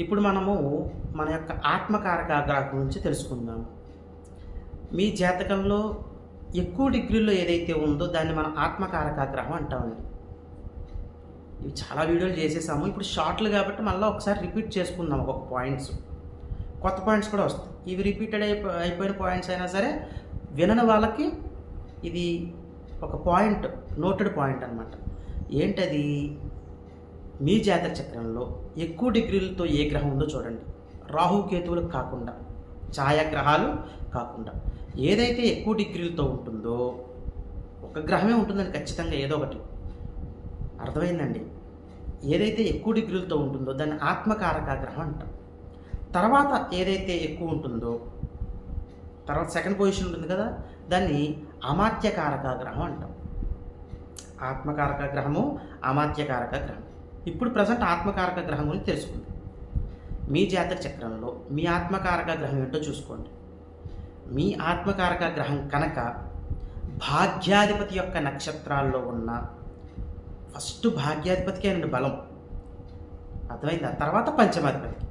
ఇప్పుడు మనము మన యొక్క ఆత్మకారకాగ్రహం గురించి తెలుసుకుందాం. మీ జాతకంలో ఎక్కువ డిగ్రీలో ఏదైతే ఉందో దాన్ని మనం ఆత్మకారక గ్రహం అంటామండి ఇవి చాలా వీడియోలు చేసేసాము. ఇప్పుడు షార్ట్లు కాబట్టి మళ్ళీ ఒకసారి రిపీట్ చేసుకుందాం ఒక్కొక్క పాయింట్స్. కొత్త పాయింట్స్ కూడా వస్తాయి. ఇవి రిపీటెడ్ అయిపో అయిపోయిన పాయింట్స్ అయినా సరే వినని వాళ్ళకి ఇది ఒక పాయింట్ నోటెడ్ పాయింట్ అనమాట ఏంటది? మీ జాతక చక్రంలో ఎక్కువ డిగ్రీలతో ఏ గ్రహం ఉందో చూడండి. రాహుకేతువులకు కాకుండా ఛాయాగ్రహాలు కాకుండా. ఏదైతే ఎక్కువ డిగ్రీలతో ఉంటుందో ఒక గ్రహమే ఉంటుందని ఖచ్చితంగా ఏదో ఒకటి. అర్థమైందండి? ఏదైతే ఎక్కువ డిగ్రీలతో ఉంటుందో దాన్ని ఆత్మకారక గ్రహం అంటాం. తర్వాత ఏదైతే ఎక్కువ ఉంటుందో తర్వాత సెకండ్ పొజిషన్ ఉంటుంది కదా దాన్ని అమాత్యకారక గ్రహం అంటాం. ఆత్మకారక గ్రహము అమాత్యకారక గ్రహం. ఇప్పుడు ప్రజెంట్ ఆత్మకారక గ్రహం గురించి తెలుసుకుందాం. మీ జాతక చక్రంలో మీ ఆత్మకారక గ్రహం ఏంటో చూసుకోండి. మీ ఆత్మకారక గ్రహం కనుక భాగ్యాధిపతి యొక్క నక్షత్రాల్లో ఉన్న ఫస్ట్ భాగ్యాధిపతికి అండి బలం. అర్థమైందా? తర్వాత పంచమాధిపతికి.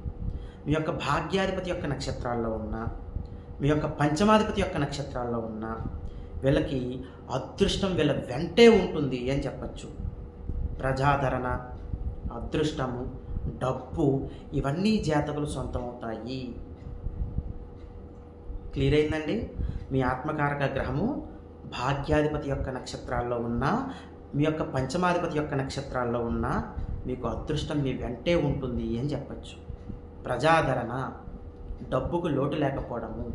మీ యొక్క భాగ్యాధిపతి యొక్క నక్షత్రాల్లో ఉన్న మీ యొక్క పంచమాధిపతి యొక్క నక్షత్రాల్లో ఉన్న వీళ్ళకి అదృష్టం వీళ్ళ వెంటే ఉంటుంది అని చెప్పచ్చు. ప్రజాదరణ అదృష్టము డబ్బు ఇవన్నీ జాతకులు సొంతం అవుతాయి క్లియర్ అయిందండి? మీ ఆత్మకారక గ్రహము భాగ్యాధిపతి యొక్క నక్షత్రాల్లో ఉన్న మీ యొక్క పంచమాధిపతి యొక్క నక్షత్రాల్లో ఉన్న మీకు అదృష్టం మీ వెంటే ఉంటుంది అని చెప్పచ్చు. ప్రజాదరణ డబ్బుకు లోటు లేకపోవడము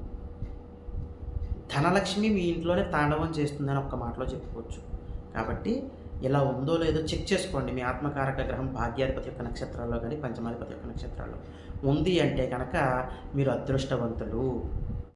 ధనలక్ష్మి మీ ఇంట్లోనే తాండవం చేస్తుందని ఒక్క మాటలో చెప్పుకోవచ్చు. కాబట్టి ఇలా ఉందో లేదో చెక్ చేసుకోండి మీ ఆత్మకారక గ్రహం భాగ్యాధిపతి యొక్క నక్షత్రాల్లో కానీ పంచమాధిపతి యొక్క నక్షత్రాల్లో. ఉంది అంటే కనుక మీరు అదృష్టవంతులు.